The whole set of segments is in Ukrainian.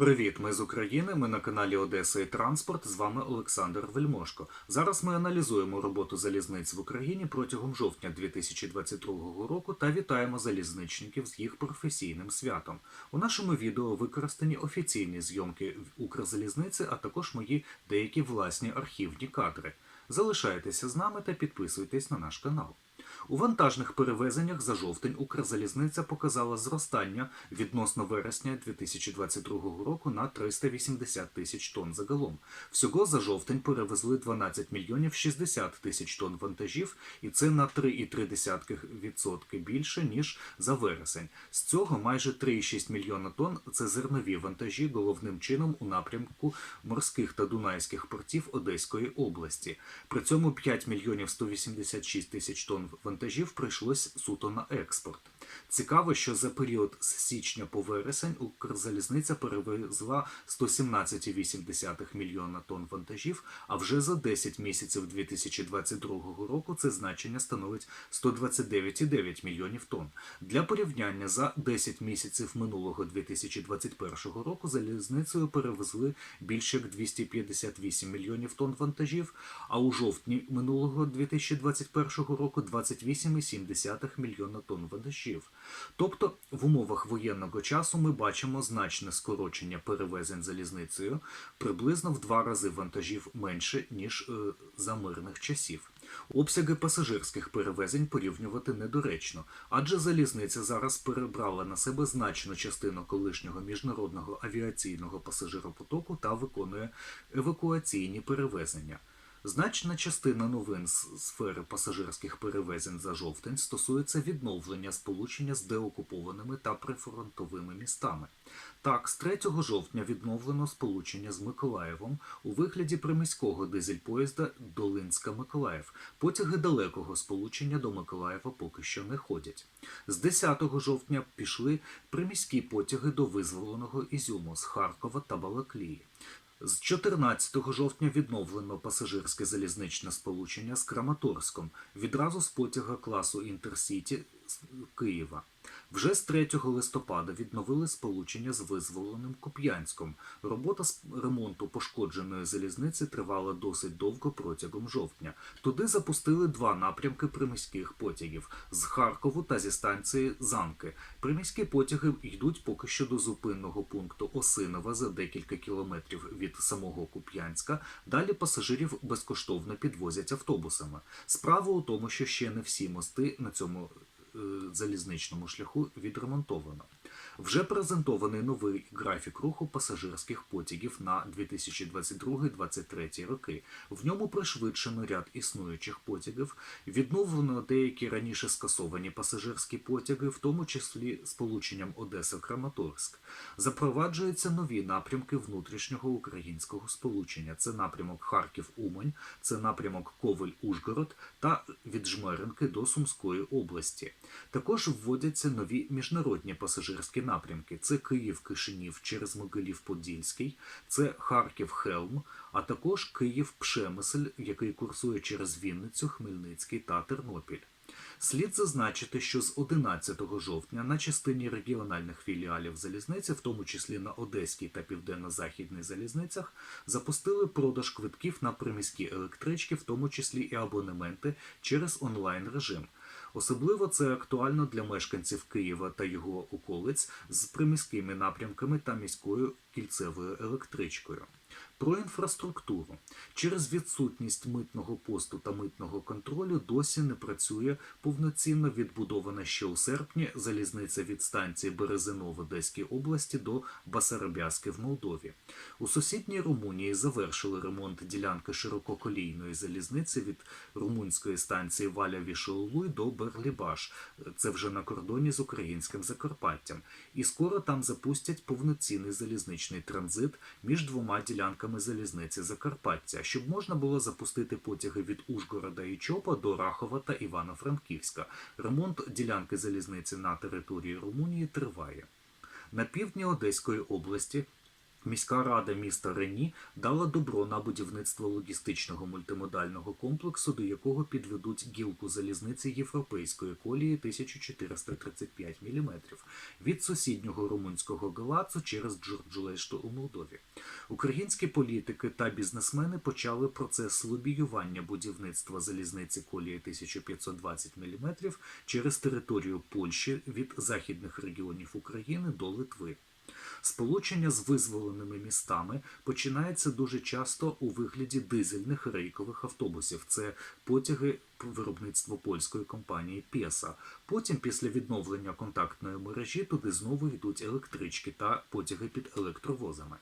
Привіт, ми з України. Ми на каналі Одеса і Транспорт. З вами Олександр Вельмошко. Зараз ми аналізуємо роботу залізниць в Україні протягом жовтня 2022 року та вітаємо залізничників з їх професійним святом. У нашому відео використані офіційні зйомки в Укрзалізниці, а також мої деякі власні архівні кадри. Залишайтеся з нами та підписуйтесь на наш канал. У вантажних перевезеннях за жовтень Укрзалізниця показала зростання відносно вересня 2022 року на 380 тисяч тонн загалом. Всього за жовтень перевезли 12 мільйонів 60 тисяч тонн вантажів, і це на 3,3% більше ніж за вересень. З цього майже 3,6 мільйона тонн це зернові вантажі, головним чином у напрямку морських та дунайських портів Одеської області. При цьому 5 мільйонів 186 тисяч тонн вантажів прийшлось суто на експорт. Цікаво, що за період з січня по вересень Укрзалізниця перевезла 117,8 мільйона тонн вантажів, а вже за 10 місяців 2022 року це значення становить 129,9 мільйонів тонн. Для порівняння за 10 місяців минулого 2021 року залізницею перевезли більше як 258 мільйонів тонн вантажів, а у жовтні минулого 2021 року 28,7 мільйона тонн вантажів. Тобто в умовах воєнного часу ми бачимо значне скорочення перевезень залізницею приблизно в два рази вантажів менше ніж е, за мирних часів. Обсяги пасажирських перевезень порівнювати недоречно, адже залізниця зараз перебрала на себе значну частину колишнього міжнародного авіаційного пасажиропотоку та виконує евакуаційні перевезення. Значна частина новин з сфери пасажирських перевезень за жовтень стосується відновлення сполучення з деокупованими та прифронтовими містами. Так, з 3 жовтня відновлено сполучення з Миколаєвом у вигляді приміського дизель-поїзда Долинська-Миколаїв. Потяги далекого сполучення до Миколаєва поки що не ходять. З 10 жовтня пішли приміські потяги до визволеного Ізюму з Харкова та Балаклії. З 14 жовтня відновлено пасажирське залізничне сполучення з Краматорськом відразу з потяга класу Інтерсіті з Києва. Вже з 3 листопада відновили сполучення з визволеним Куп'янськом. Робота з ремонту пошкодженої залізниці тривала досить довго протягом жовтня. Туди запустили два напрямки приміських потягів з Харкову та зі станції Занки. Приміські потяги йдуть поки що до зупинного пункту Осинова за декілька кілометрів від самого Куп'янська. Далі пасажирів безкоштовно підвозять автобусами. Справа у тому, що ще не всі мости на цьому залізничному шляху відремонтовано. Вже презентований новий графік руху пасажирських потягів на 2022-2023 роки. В ньому пришвидшено ряд існуючих потягів, відновлено деякі раніше скасовані пасажирські потяги, в тому числі сполученням Одеса-Краматорськ. Запроваджуються нові напрямки внутрішнього українського сполучення. Це напрямок Харків-Умань, це напрямок Ковель-Ужгород та від Жмеринки до Сумської області. Також вводяться нові міжнародні пасажирські напрямки: це Київ-Кишинів через Могилів-Подільський, це Харків-Хелм, а також Київ-Пшемисль, який курсує через Вінницю, Хмельницький та Тернопіль. Слід зазначити, що з 11 жовтня на частині регіональних філіалів залізниці, в тому числі на Одеській та Південно-Західній залізницях, запустили продаж квитків на приміські електрички, в тому числі і абонементи через онлайн режим. Особливо це актуально для мешканців Києва та його околиць з приміськими напрямками та міською кільцевою електричкою. Про інфраструктуру через відсутність митного посту та митного контролю досі не працює повноцінно відбудована ще у серпні залізниця від станції Березино в Одеській області до Басарабяски в Молдові. У сусідній Румунії завершили ремонт ділянки ширококолійної залізниці від румунської станції Валя Вішоулуй до Берлібаш. Це вже на кордоні з українським Закарпаттям. І скоро там запустять повноцінний залізничний транзит між двома ділянками залізниці Закарпаття, щоб можна було запустити потяги від Ужгорода і Чопа до Рахова та Івано-Франківська. Ремонт ділянки залізниці на території Румунії триває. На півдні Одеської області Міська рада міста Рені дала добро на будівництво логістичного мультимодального комплексу, до якого підведуть гілку залізниці європейської колії 1435 мм від сусіднього румунського Галацу через Джорджулешту у Молдові. Українські політики та бізнесмени почали процес лобіювання будівництва залізниці колії 1520 мм через територію Польщі від західних регіонів України до Литви. Сполучення з визволеними містами починається дуже часто у вигляді дизельних рейкових автобусів. Це потяги виробництва польської компанії Песа. Потім, після відновлення контактної мережі, туди знову йдуть електрички та потяги під електровозами.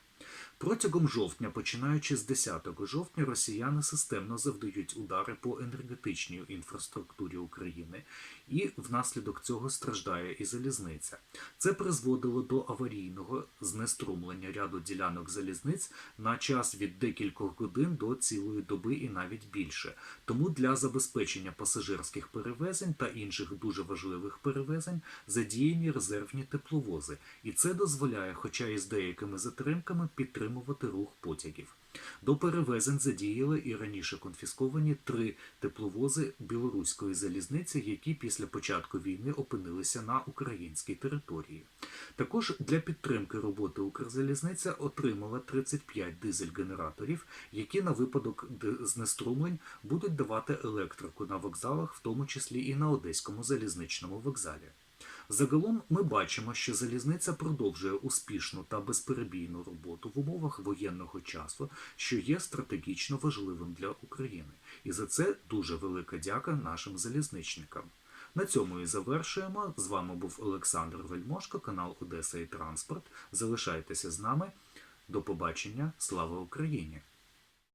Протягом жовтня, починаючи з 10 жовтня, росіяни системно завдають удари по енергетичній інфраструктурі України, і внаслідок цього страждає і залізниця. Це призводило до аварійного знеструмлення ряду ділянок залізниць на час від декількох годин до цілої доби і навіть більше. Тому для забезпечення пасажирських перевезень та інших дуже важливих перевезень задіяні резервні тепловози, і це дозволяє, хоча і з деякими затримками, підтримувати рух потягів. До перевезень задіяли і раніше конфісковані три тепловози білоруської залізниці, які після початку війни опинилися на українській території. Також для підтримки роботи Укрзалізниця отримала 35 дизель-генераторів, які на випадок знеструмлень будуть давати електрику на вокзалах, в тому числі і на Одеському залізничному вокзалі. Загалом ми бачимо, що залізниця продовжує успішну та безперебійну роботу в умовах воєнного часу, що є стратегічно важливим для України. І за це дуже велика дяка нашим залізничникам. На цьому і завершуємо. З вами був Олександр Вельмошко, канал Одеса і Транспорт. Залишайтеся з нами. До побачення. Слава Україні!